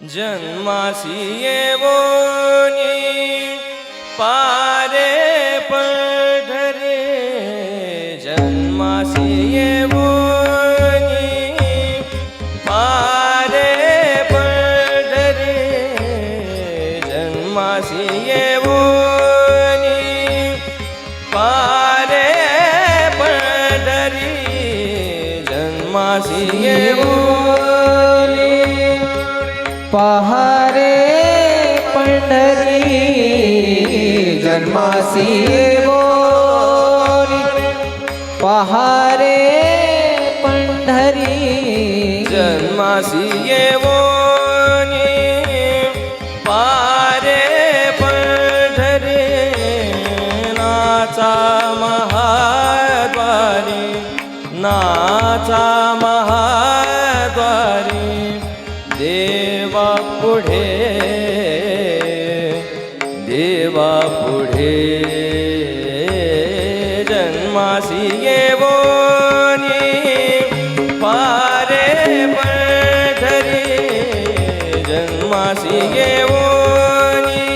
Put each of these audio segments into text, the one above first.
जन्मासी येवोनी पारे पहारे पंढरी जन्मासी बोरी। पहारे पंढरी जन्मासी देवा पुढे देवा पुढे. जन्मासी येवोनी पारे पंढरी जन्मासी येवोनी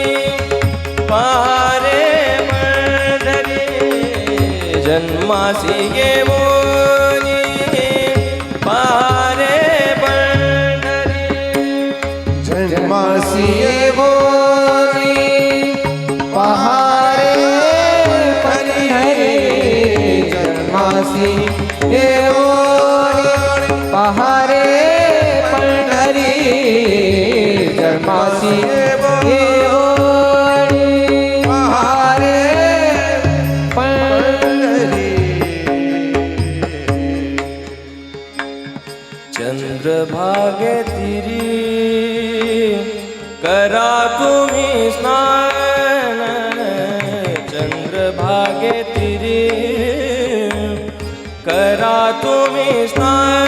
पारे पंढरी जन्मासी येवोनी जन्मासी बोली पहारे पंढरी जन्मासी बोरी पहारे पंढरी जन्मासी करा तुम्ही स्नान चंद्रभागे तिरी करा तुम्ही स्नान.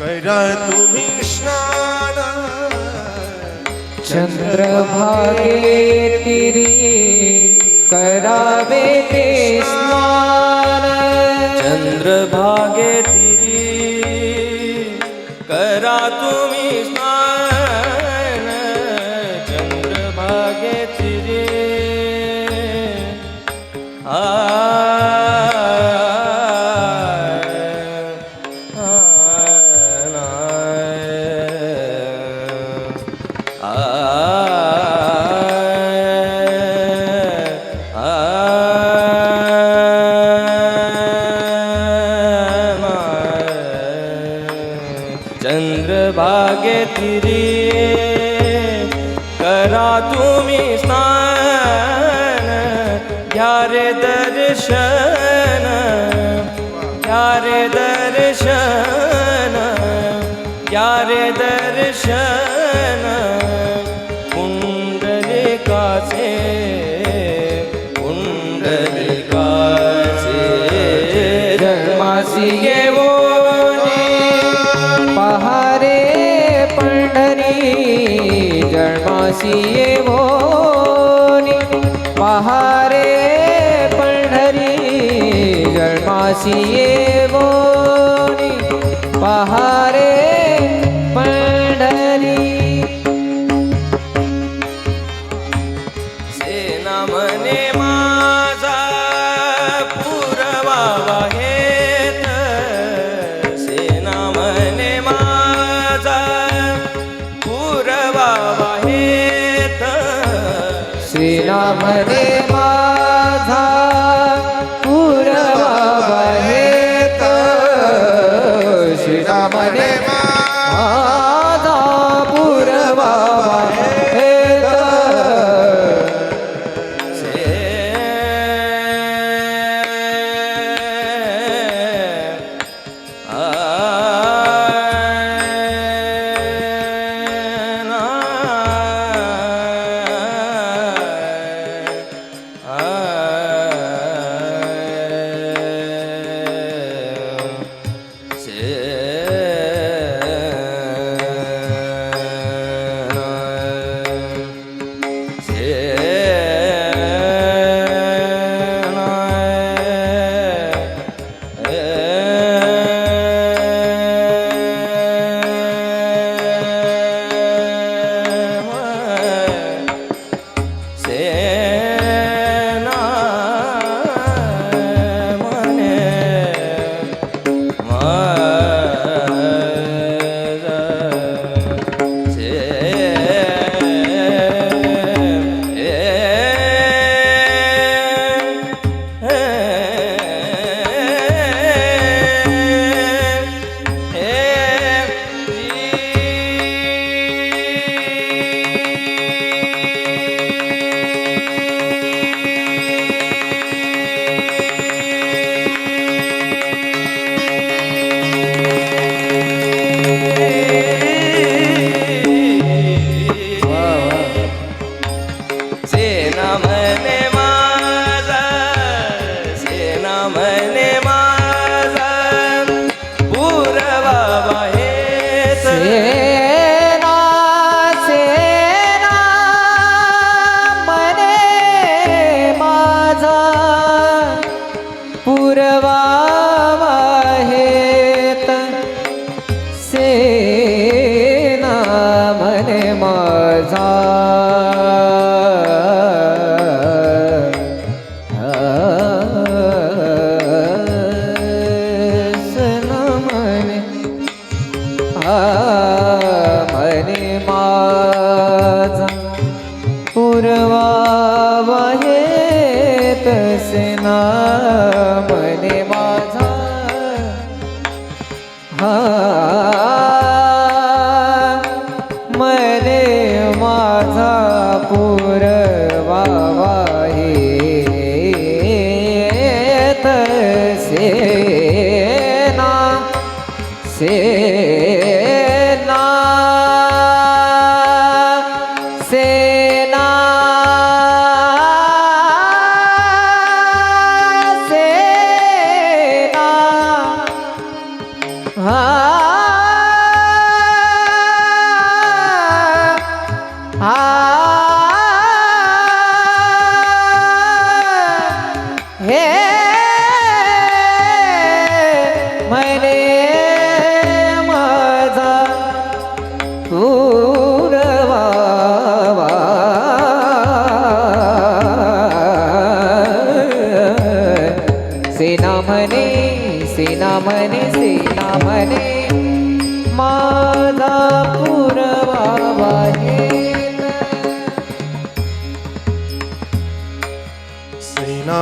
करा तुम्ही स्नान चंद्रभागे तिरी करावे ते स्नान चंद्रभागे तिरी करा चंद्रभागे तिरी। करा तुम्ही स्नान घ्या रे दर्शन घ्या रे दर्शन। घ्या रे दर्शन पुंडलिकाचे पुंडलिकाचे जन्मासी येवोनी पंढरी जन्मासी येवोनी पहारे पंढरी जन्मासी येवोनी पहारे श्रीराम रे माझा पुरवा हेत श्रीराम रे म्हणे माझा. पुरवावा हे तसे ना म्हणे माझा. हा मने माझा पुरवावा हे तसे ना. सेना हा हा सेना म्हणे सेना म्हणे माझा पुरवावा सेना